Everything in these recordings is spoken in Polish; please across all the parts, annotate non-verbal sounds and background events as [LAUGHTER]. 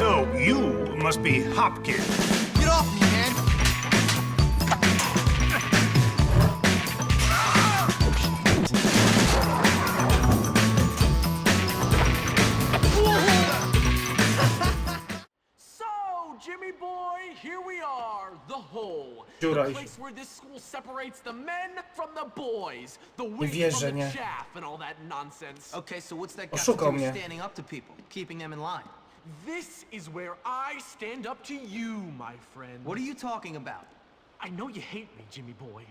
So, you must be Hopkins. Get off me, man! So, Jimmy boy, here we are, the hole. Dziura the i- place where this school separates the men from the boys, the wheat from the nie. chaff, and all that nonsense. Okay, so what's that got Oszukał to do mnie. with standing up to people, keeping them in line? This is where I stand up to you, my friend. What are you talking about? I know you hate me, Jimmy boy.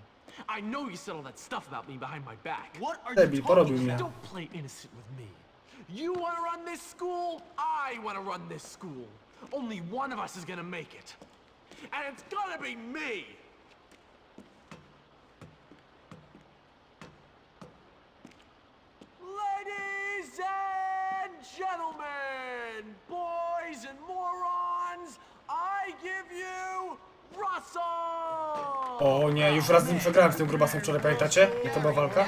I know you said all that stuff about me behind my back. What are Debil, you talking about? Don't play innocent with me. You want to run this school? I want to run this school. Only one of us is going to make it. And it's going to be me. Ladies and gentlemen, O nie, już raz z nim przegrałem z tym grubasem wczoraj, pamiętacie? Jak to była walka?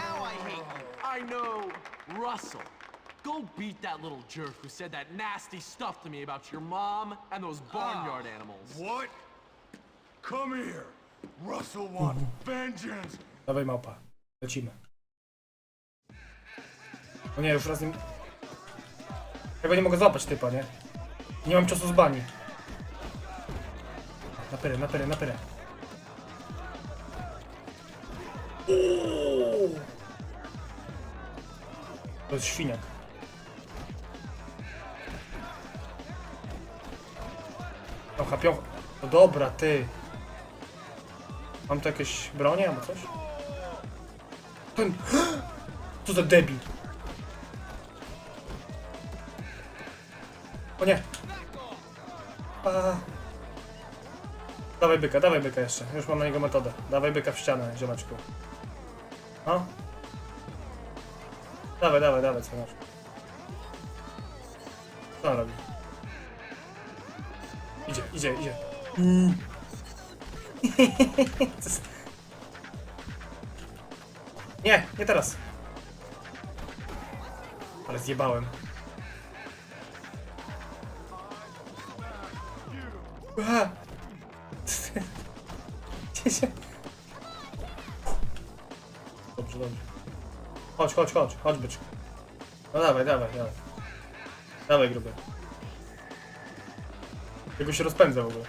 I know, Russell. Go beat that little jerk who said that nasty stuff to me about your mom and those barnyard animals. What? Come here. Russell wants vengeance. Dawaj małpa, lecimy. O nie, już raz z nim... Ja go nie mogę złapać typa, nie? Nie mam czasu z bani. Na pyrę, na pyrę, na pyrę. To jest świniak. Piocha, piocha. No dobra, ty. Mam tu jakieś bronie albo coś? Ten... [GASPS] Co za debil. O nie. A. Dawaj byka, dawaj byka jeszcze. Już mam na niego metodę. Dawaj byka w ścianę, ziomeczku. No. Dawaj, dawaj, dawaj, co masz. Co on robi? Idzie, idzie, idzie. [LAUGHS] Nie, nie teraz. Ale zjebałem. Ua. Gdzie się... Dobrze, dobrze. Chodź, chodź, chodź, chodź byczku. No dawaj, dawaj, dawaj. Dawaj gruby. Jego się rozpędza w ogóle.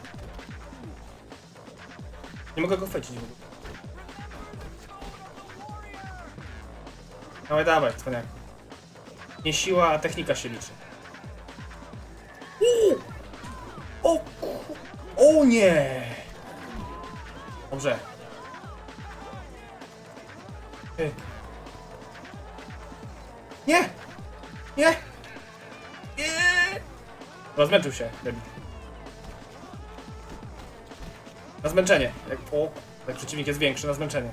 Nie mogę go chwycić w ogóle. Dawaj, dawaj, cwaniak. Nie siła, a technika się liczy. Nie! Dobrze. Ty. Nie! Nie! Nie! Rozmęczył się, debil. Na zmęczenie. Jak, o, jak przeciwnik jest większy, na zmęczenie.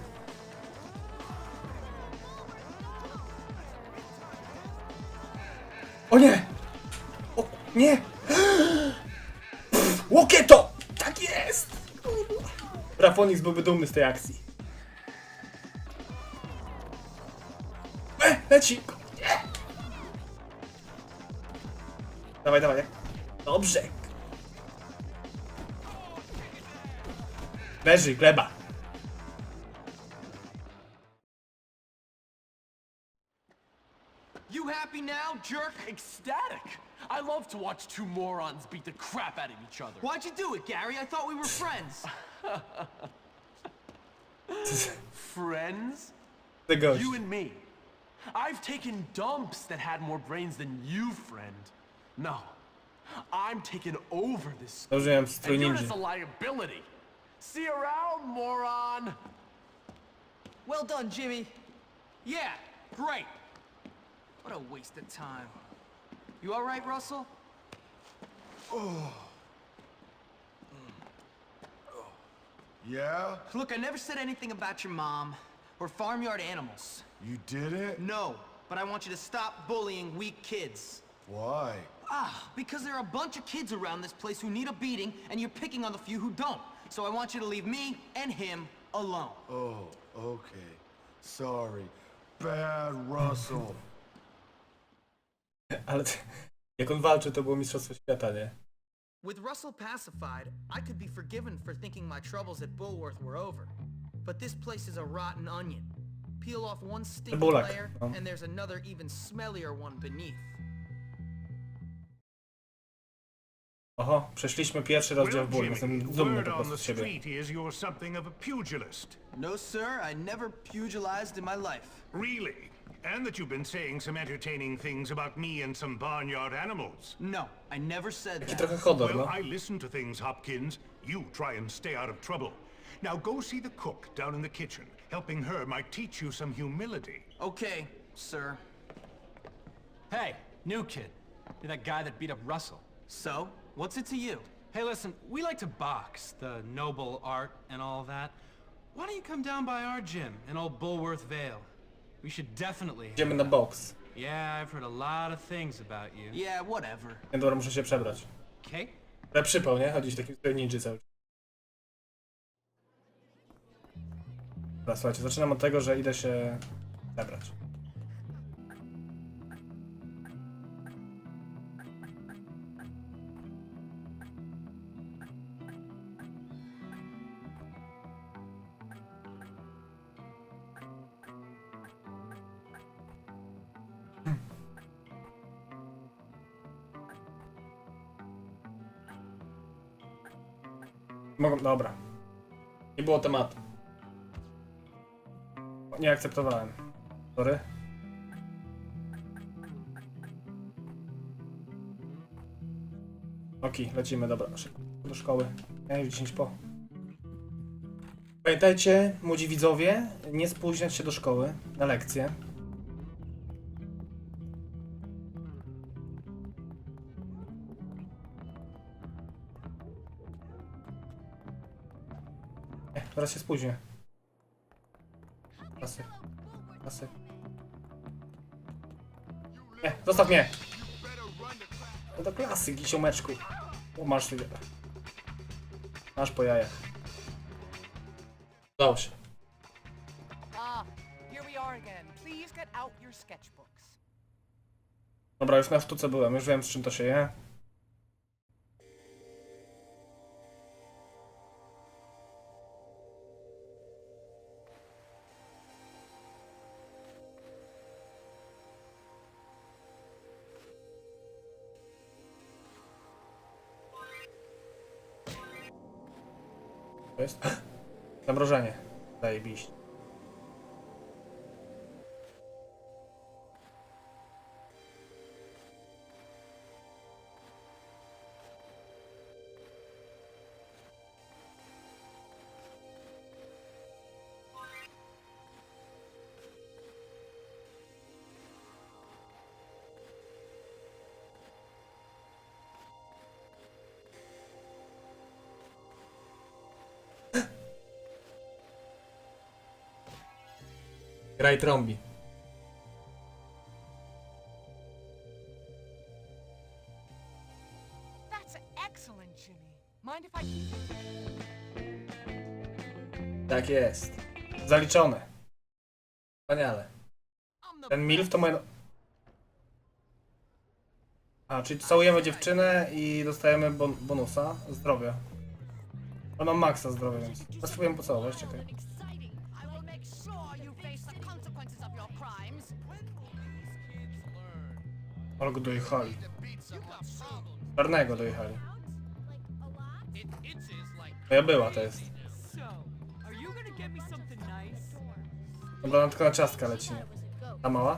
Rafonix byłby dumny z tej akcji. E, leci! Nie! Dawaj, dawaj. Dobrze. Leży, gleba. You happy now, jerk? Ecstatic! I love to watch two morons beat the crap out of each other. Why'd you do it, Gary? I thought we were friends. [LAUGHS] Friends? The gość. You and me. I've taken dumps that had more brains than you, friend. No. I'm taking over this school. Zdążyłem strój And you're ninja. just a liability. See you around, moron! well done, Jimmy. Yeah, great. What a waste of time. You all right, Russell? Oh. Yeah? Look, I never said anything about your mom or farmyard animals. You did it? No, but I want you to stop bullying weak kids. Why? Ah, because there are a bunch of kids around this place who need a beating, and you're picking on the few who don't. So I want you to leave me and him alone. Oh, okay. Sorry. Bad Russell. [LAUGHS] Ale [LAUGHS] jak on walczy, to było Mistrzostwo Świata, nie? With Russell pacified, I could be forgiven for thinking my troubles at Bullworth were over. But this place is a rotten onion. Peel off one stinky Cebulak, layer, um. and there's another even smellier one beneath. Oho, przeszliśmy pierwszy rozdział Well, w ból. Jimmy, Jestem dumny word po on prostu the z siebie. street is you're something of a pugilist. No, sir, I never pugilized in my life. Really? And that you've been saying some entertaining things about me and some barnyard animals. No, I never said that. trochę hodor, Well. I listen to things, Hopkins. You try and stay out of trouble. Now go see the cook down in the kitchen. Helping her might teach you some humility. Okay, sir. Hey, new kid. You're that guy that beat up Russell. So, what's it to you? Hey, listen, we like to box, the noble art and all that. Why don't you come down by our gym in old Bullworth Vale? We should definitely. Idziemy na boks. Yeah, I've heard a lot of things about you. Yeah, whatever. Nie, dobra, muszę się przebrać. Okay? Ale przypał, nie? Chodzić takim ninja cały czas. Dobra, słuchajcie, zaczynam od tego, że idę się przebrać. Mogą, dobra. Nie było tematu. Nie akceptowałem. Sorry. Oki, lecimy, dobra. Szybko do szkoły. Ja w 10 po. Pamiętajcie, młodzi widzowie, nie spóźniać się do szkoły na lekcje. Teraz się spóźnię. Klasy. Klasy. Nie, zostaw mnie! No do klasy, gisiomeczku. O, masz sobie. Masz po jajach. Udało się. Ah. Dobra, już na sztuce byłem, już wiem z czym to się je. отображание. Graj trąbi. That's excellent, Jimmy. Mind if I keep Tak jest. Zaliczone. Wspaniale. I'm the Ten milf to moje... A, czyli całujemy dziewczynę i dostajemy bon bonusa zdrowia. Mam maksa zdrowia, więc... Spróbuję pocałować, czekaj. Ale dojechali. Czarnego dojechali. To ja była, to jest. Dobra, ona tylko na ciastka leci. Ta mała?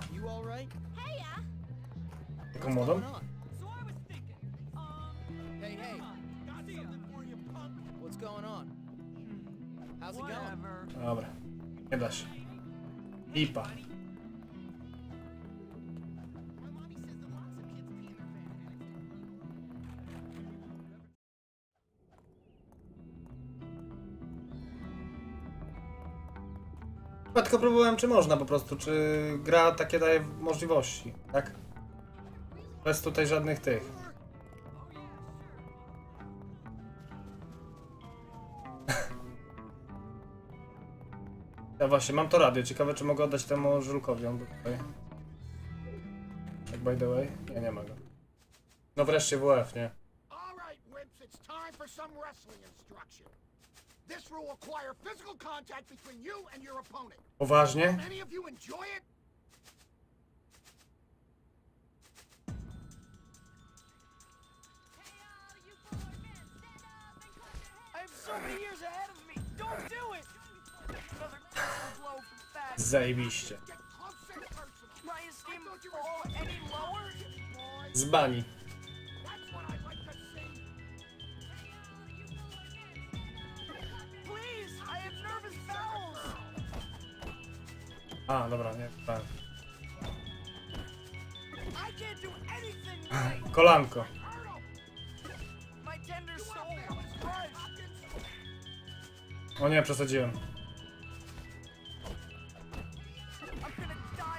Taką młodą? Dobra. Nie da się. Lipa. Tylko próbowałem, czy można po prostu, czy gra takie daje możliwości, tak? Bez tutaj żadnych tych. [LAUGHS] Ja właśnie, mam to radio. Ciekawe, czy mogę oddać temu żulkowi. On tutaj. Tak by the way. Nie, nie ma go. No wreszcie WF, nie? All right, wimps it's time for some wrestling instruction. This will require physical contact between you and your opponent. Poważnie? Any of you enjoy it? I have so A, dobra, nie. Tak. Kolanko. O nie, przesadziłem.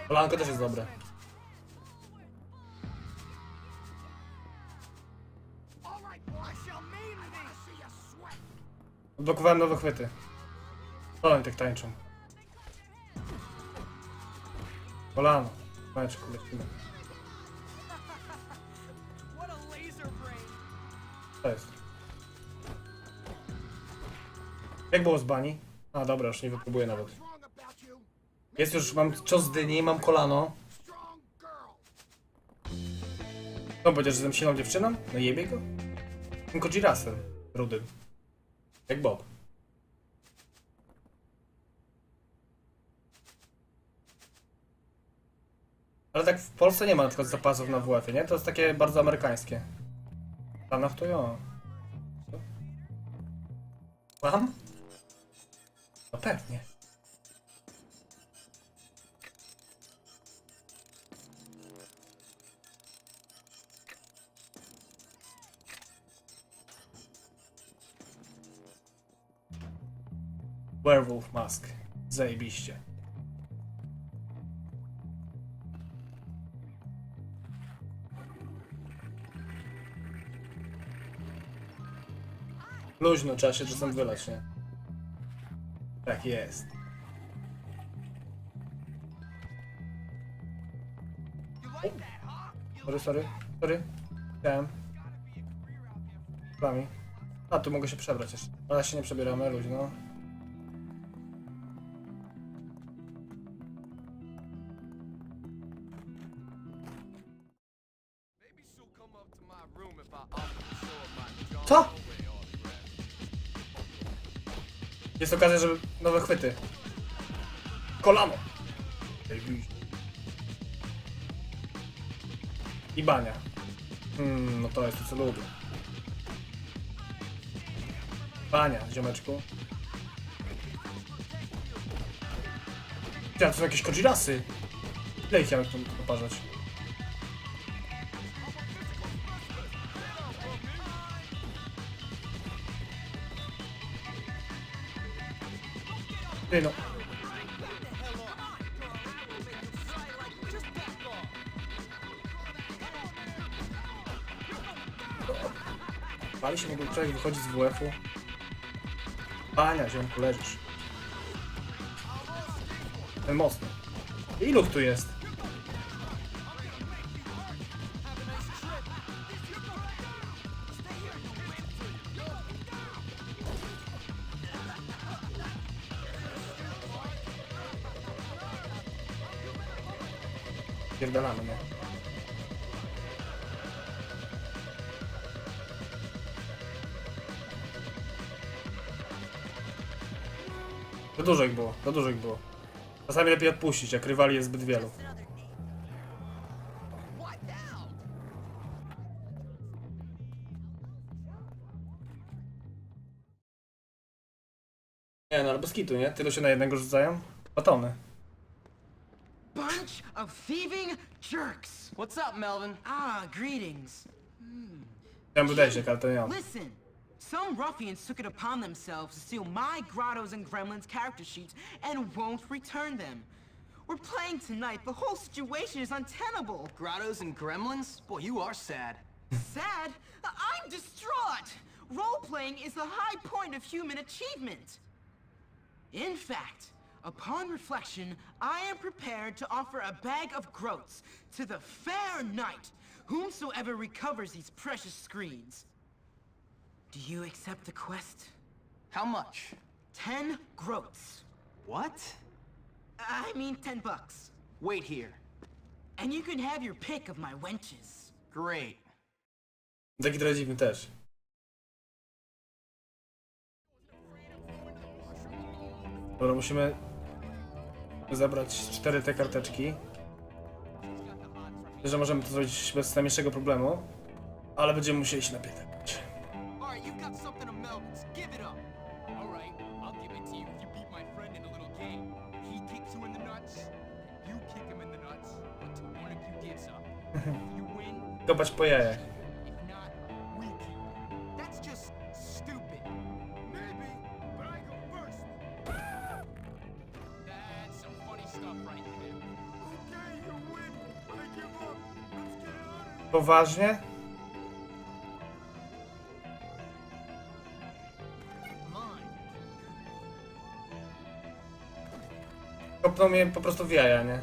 Kolanko też jest dobre. Odblokowałem nowe chwyty. Oni tak tańczą? Kolano. Meczku, lecimy. Co jest? Jak było z bani? A dobra, już nie wypróbuję nawet. Jest już, mam cios dyni, mam kolano. No powiedział, że jestem silną dziewczyną? No jebie go. Tylko Girasem. Rudym. Jak Bob. Ale tak w Polsce nie ma na przykład zapasów na WF, nie? To jest takie bardzo amerykańskie. W to jo. Mam? No pewnie. Werewolf Mask. Zajebiście. Luźno, trzeba się czasem wylać, nie? Tak jest. Sorry, sorry, sorry. Chciałem. Plami. A, tu mogę się przebrać jeszcze. Ale się nie przebieramy, luźno. Jest okazja, żeby nowe chwyty. Kolano. I bania. Hmm, no to jest to co lubię. Bania, ziomeczku. Ja, to są jakieś kodzirasy. Ile ich ja tu poparzać? Ty no. Pali się mogą człowiek wychodzi z WF-u. Pania, ziomku, leżysz. Ten mocny. Ilu tu jest? Pierdalamy, nie? Za dużo ich było, za dużo ich było. Czasami lepiej odpuścić, jak rywali jest zbyt wielu. Nie no, ale bez kitu, nie? Tylu się na jednego rzucają? Batony. Bunch of thieving jerks. What's up, Melvin? Ah, greetings. Chciałem budejść, ale to nie. Listen, some ruffians took it upon themselves to steal my Grottos and Gremlins character sheets and won't return them. We're playing tonight. The whole situation is untenable. Grottos and gremlins? Boy, you are sad. Sad? I'm distraught. Role-playing is the high point of human achievement. In fact, upon reflection, I am prepared to offer a bag of groats to the fair knight, whomsoever recovers these precious screens. Do you accept the quest? How much? Ten groats. What? I mean, ten bucks. Wait here. And you can have your pick of my wenches. Great. Taki trochę dziwny też. Dobra, musimy zabrać cztery te karteczki. Że możemy to zrobić bez najmniejszego problemu, ale będziemy musieli się napierdać. Alright, you've got Poważnie? Kopnął mnie po prostu w jaja, nie?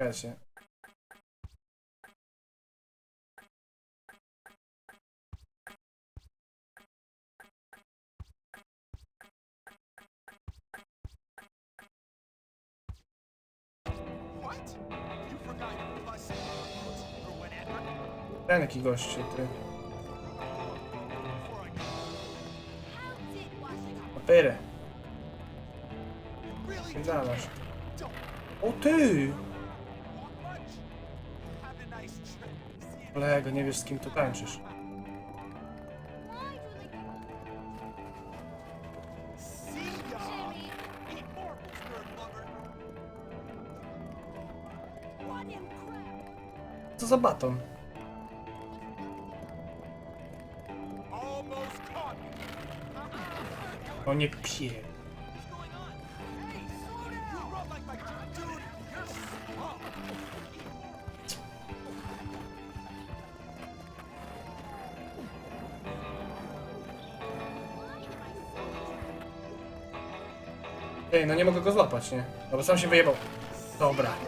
This Ten jaki gościu, ty. Papiery. Don't O ty! Kolego, nie wiesz z kim tu tańczysz. Like my dude! You're slow! Ej, no nie mogę go złapać, nie? No bo sam się wyjebał. Dobra.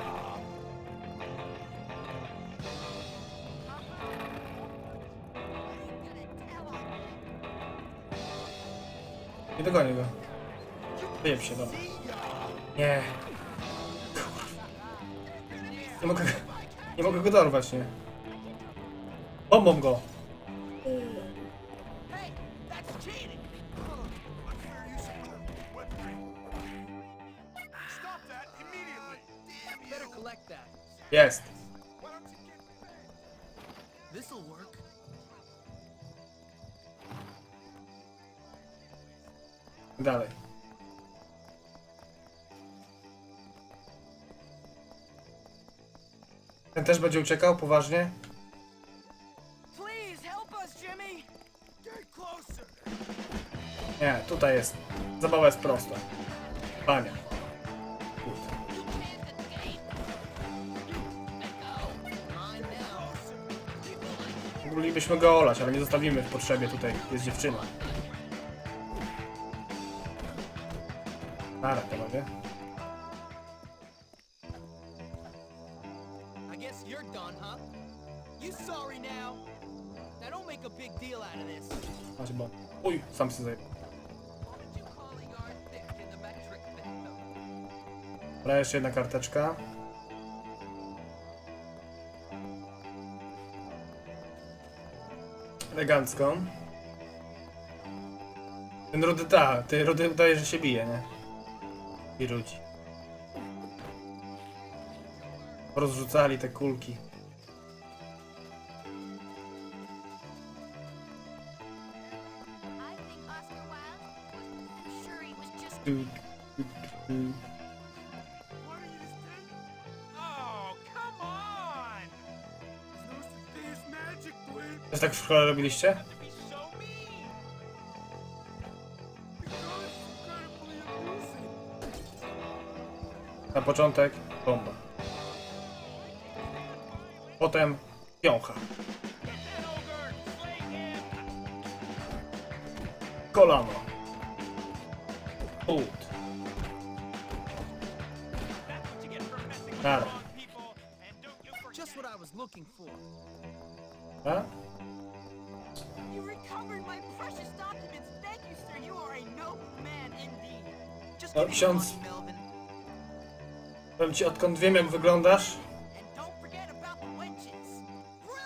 Nie dogonię go. Wyjeb się, dobra. Nie. Nie mogę, nie mogę go dorwać, nie? Bombą go. Hey, that's cheating! Dalej. Ten też będzie uciekał, poważnie? Nie, tutaj jest. Zabawa jest prosta. Pania. Kurde. Moglibyśmy go olać, ale nie zostawimy w potrzebie tutaj. Jest dziewczyna. Nara, panowie. I guess you're done, huh? You sorry now? Now don't make a big deal out of this. Macie bo... Uj, sam się zajebał. Dobra, jeszcze jedna karteczka. Elegancko. Ten rudy ta, ty rudy udaje, że się bije, nie? I ludzi. Rozrzucali te kulki. I think Oscar Wilde was. Na początek bomba. Potem piącha. Kolano. Messing Nara. A? You recovered my precious documents. Thank you, sir. You are a noble man indeed. Just No, give me. Powiem ci, odkąd wiem jak wyglądasz,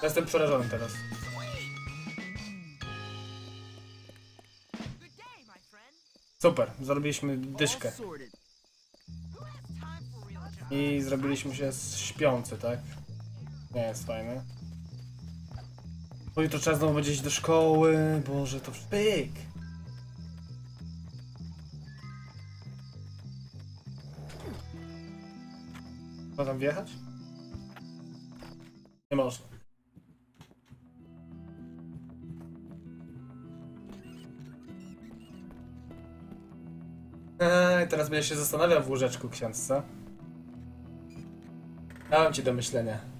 jestem przerażony teraz. Super, zrobiliśmy dyszkę. I zrobiliśmy się śpiący, tak? Nie jest fajne. Bo jutro trzeba znowu będzie iść do szkoły. Boże, to pyk. Można tam wjechać? Nie można. Eee, teraz będę się zastanawiał w łóżeczku, ksiądz, co? Dałem ci do myślenia.